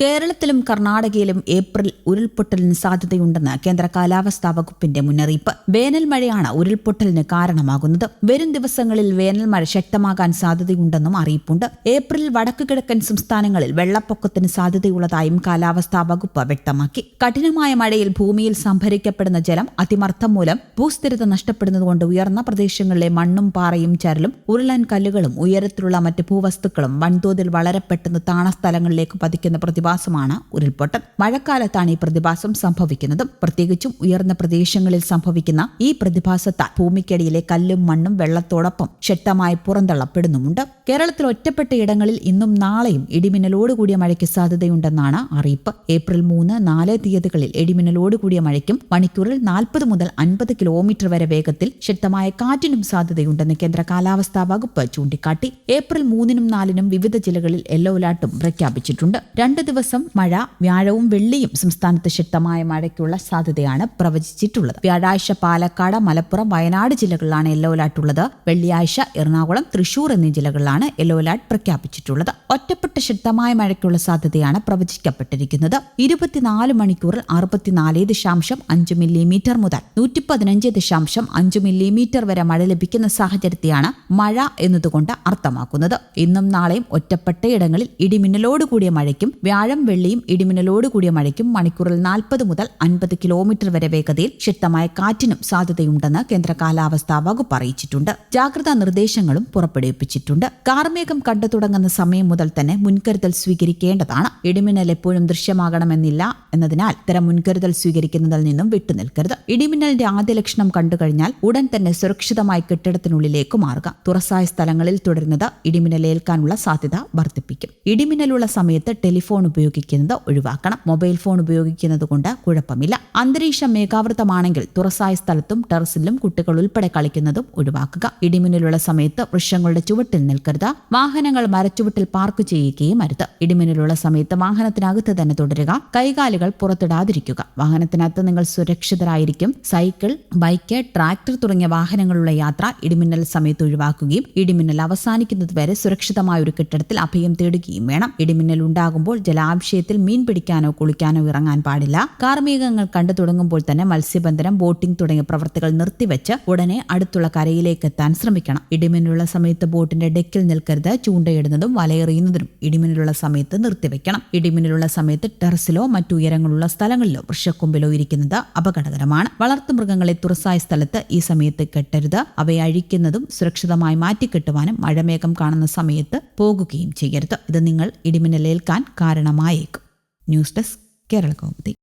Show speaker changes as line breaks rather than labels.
കേരളത്തിലും കർണാടകയിലും ഏപ്രിൽ ഉരുൾപൊട്ടലിന് സാധ്യതയുണ്ടെന്ന് കേന്ദ്ര കാലാവസ്ഥാ വകുപ്പിന്റെ മുന്നറിയിപ്പ് വേനൽ മഴയാണ് ഉരുൾപൊട്ടലിന് കാരണമാകുന്നത് വരും ദിവസങ്ങളിൽ വേനൽ മഴ ശക്തമാകാൻ സാധ്യതയുണ്ടെന്നും അറിയിപ്പുണ്ട് ഏപ്രിൽ വടക്കു കിഴക്കൻ സംസ്ഥാനങ്ങളിൽ വെള്ളപ്പൊക്കത്തിന് സാധ്യതയുള്ളതായും കാലാവസ്ഥാ വകുപ്പ് വ്യക്തമാക്കി കഠിനമായ മഴയിൽ ഭൂമിയിൽ സംഭരിക്കപ്പെടുന്ന ജലം അതിമർദ്ദം മൂലം ഭൂസ്ഥിരത നഷ്ടപ്പെടുന്നതുകൊണ്ട് ഉയർന്ന പ്രദേശങ്ങളിലെ മണ്ണും പാറയും ചരലും ഉരുളൻ കല്ലുകളും ഉയരത്തിലുള്ള മറ്റ് ഭൂവസ്തുക്കളും വൻതോതിൽ വളരെ പെട്ടെന്ന് താണസ്ഥലങ്ങളിലേക്ക് പതിക്കുന്ന പ്രതിഭാസം പ്രതിഭാസമാണ് ഉരുൾപൊട്ടൽ മഴക്കാലത്താണ് ഈ പ്രതിഭാസം സംഭവിക്കുന്നതും പ്രത്യേകിച്ചും ഉയർന്ന പ്രദേശങ്ങളിൽ സംഭവിക്കുന്ന ഈ പ്രതിഭാസത്താൽ ഭൂമിക്കടിയിലെ കല്ലും മണ്ണും വെള്ളത്തോടൊപ്പം ശക്തമായി പുറന്തള്ളപ്പെടുന്നുമുണ്ട് കേരളത്തിൽ ഒറ്റപ്പെട്ട ഇടങ്ങളിൽ ഇന്നും നാളെയും ഇടിമിന്നലോടുകൂടിയ മഴയ്ക്ക് സാധ്യതയുണ്ടെന്നാണ് അറിയിപ്പ് ഏപ്രിൽ മൂന്ന് നാല് തീയതികളിൽ ഇടിമിന്നലോടുകൂടിയ മഴയ്ക്കും മണിക്കൂറിൽ നാൽപ്പത് മുതൽ അൻപത് കിലോമീറ്റർ വരെ വേഗത്തിൽ ശക്തമായ കാറ്റിനും സാധ്യതയുണ്ടെന്ന് കേന്ദ്ര കാലാവസ്ഥാ വകുപ്പ് ചൂണ്ടിക്കാട്ടി ഏപ്രിൽ മൂന്നിനും നാലിനും വിവിധ ജില്ലകളിൽ യെല്ലോ അലർട്ടും പ്രഖ്യാപിച്ചിട്ടുണ്ട് രണ്ട് ദിവസം മഴ വ്യാഴവും വെള്ളിയും സംസ്ഥാനത്ത് ശക്തമായ മഴയ്ക്കുള്ള സാധ്യതയാണ് പ്രവചിച്ചിട്ടുള്ളത് വ്യാഴാഴ്ച പാലക്കാട് മലപ്പുറം വയനാട് ജില്ലകളിലാണ് യെല്ലോ അലർട്ട് ഉള്ളത് വെള്ളിയാഴ്ച എറണാകുളം തൃശൂർ എന്നീ ജില്ലകളിലാണ് യെല്ലോ അലർട്ട് പ്രഖ്യാപിച്ചിട്ടുള്ളത് ഒറ്റപ്പെട്ട ശക്തമായ മഴയ്ക്കുള്ള സാധ്യതയാണ് പ്രവചിക്കപ്പെട്ടിരിക്കുന്നത് ഇരുപത്തിനാല് മണിക്കൂറിൽ അറുപത്തിനാല് ദശാംശം അഞ്ച് മില്ലിമീറ്റർ മുതൽ നൂറ്റി പതിനഞ്ച് ദശാംശം അഞ്ച് മില്ലിമീറ്റർ വരെ മഴ ലഭിക്കുന്ന സാഹചര്യത്തെയാണ് മഴ എന്നതുകൊണ്ട് അർത്ഥമാക്കുന്നത് ഇന്നും നാളെയും ഒറ്റപ്പെട്ട ഇടങ്ങളിൽ ഇടിമിന്നലോടുകൂടിയ മഴയ്ക്കും വ്യാഴ വ്യാഴം വെള്ളിയും ഇടിമിന്നലോട് കൂടിയ മഴയ്ക്കും മണിക്കൂറിൽ നാൽപ്പത് മുതൽ അൻപത് കിലോമീറ്റർ വരെ വേഗതയിൽ ശക്തമായ കാറ്റിനും സാധ്യതയുണ്ടെന്ന് കേന്ദ്ര കാലാവസ്ഥാ വകുപ്പ് അറിയിച്ചിട്ടുണ്ട് ജാഗ്രതാ നിർദ്ദേശങ്ങളും പുറപ്പെടുവിപ്പിച്ചിട്ടുണ്ട് കാർമേഘം കണ്ടു തുടങ്ങുന്ന സമയം മുതൽ തന്നെ മുൻകരുതൽ സ്വീകരിക്കേണ്ടതാണ് ഇടിമിന്നൽ എപ്പോഴും ദൃശ്യമാകണമെന്നില്ല എന്നതിനാൽ ഇത്തരം മുൻകരുതൽ സ്വീകരിക്കുന്നതിൽ നിന്നും വിട്ടുനിൽക്കരുത് ഇടിമിന്നലിന്റെ ആദ്യ ലക്ഷണം കണ്ടുകഴിഞ്ഞാൽ ഉടൻ തന്നെ സുരക്ഷിതമായി കെട്ടിടത്തിനുള്ളിലേക്ക് മാറുക തുറസായ സ്ഥലങ്ങളിൽ തുടരുന്നത് ഇടിമിന്നലേൽക്കാനുള്ള സാധ്യത വർദ്ധിപ്പിക്കും ഇടിമിന്നലുള്ള സമയത്ത് ടെലിഫോൺ ഉപയോഗിക്കുന്നത് ഒഴിവാക്കണം മൊബൈൽ ഫോൺ ഉപയോഗിക്കുന്നത് കൊണ്ട് കുഴപ്പമില്ല അന്തരീക്ഷം മേഘാവൃതമാണെങ്കിൽ തുറസായ സ്ഥലത്തും ടെറസിലും കുട്ടികൾ ഉൾപ്പെടെ കളിക്കുന്നതും ഒഴിവാക്കുക ഇടിമിന്നലുള്ള സമയത്ത് വൃക്ഷങ്ങളുടെ ചുവട്ടിൽ നിൽക്കരുത് വാഹനങ്ങൾ മരച്ചുവട്ടിൽ പാർക്ക് ചെയ്യുകയും അരുത് ഇടിമിന്നലുള്ള സമയത്ത് വാഹനത്തിനകത്ത് തന്നെ തുടരുക കൈകാലുകൾ പുറത്തിടാതിരിക്കുക വാഹനത്തിനകത്ത് നിങ്ങൾ സുരക്ഷിതരായിരിക്കും സൈക്കിൾ ബൈക്ക് ട്രാക്ടർ തുടങ്ങിയ വാഹനങ്ങളുള്ള യാത്ര ഇടിമിന്നൽ സമയത്ത് ഒഴിവാക്കുകയും ഇടിമിന്നൽ അവസാനിക്കുന്നതുവരെ വരെ സുരക്ഷിതമായ ഒരു കെട്ടിടത്തിൽ അഭയം തേടുകയും വേണം ഇടിമിന്നൽ ഉണ്ടാകുമ്പോൾ ജല ആവശ്യത്തിൽ മീൻ പിടിക്കാനോ കുളിക്കാനോ ഇറങ്ങാൻ പാടില്ല കാർമേഘങ്ങൾ കണ്ടു തുടങ്ങുമ്പോൾ തന്നെ മത്സ്യബന്ധനം ബോട്ടിംഗ് തുടങ്ങിയ പ്രവർത്തികൾ നിർത്തിവെച്ച് ഉടനെ അടുത്തുള്ള കരയിലേക്ക് എത്താൻ ശ്രമിക്കണം ഇടിമിന്നലുള്ള സമയത്ത് ബോട്ടിന്റെ ഡെക്കിൽ നിൽക്കരുത് ചൂണ്ടയിടുന്നതും വലയെറിയുന്നതിനും ഇടിമിന്നലുള്ള സമയത്ത് നിർത്തിവെക്കണം ഇടിമിന്നലുള്ള സമയത്ത് ടെറസിലോ മറ്റു ഉയരങ്ങളുള്ള സ്ഥലങ്ങളിലോ വൃക്ഷക്കൊമ്പിലോ ഇരിക്കുന്നത് അപകടകരമാണ് വളർത്തുമൃഗങ്ങളെ തുറസായ സ്ഥലത്ത് ഈ സമയത്ത് കെട്ടരുത് അവയെ അഴിക്കുന്നതും സുരക്ഷിതമായി മാറ്റിക്കെട്ടുവാനും മഴമേഘം കാണുന്ന സമയത്ത് പോകുകയും ചെയ്യരുത് ഇത് നിങ്ങൾ ഇടിമിന്നലേൽക്കാൻ കാരണം കാരണമായേക്കും ന്യൂസ് ഡെസ്ക് കേരള കൗമുദി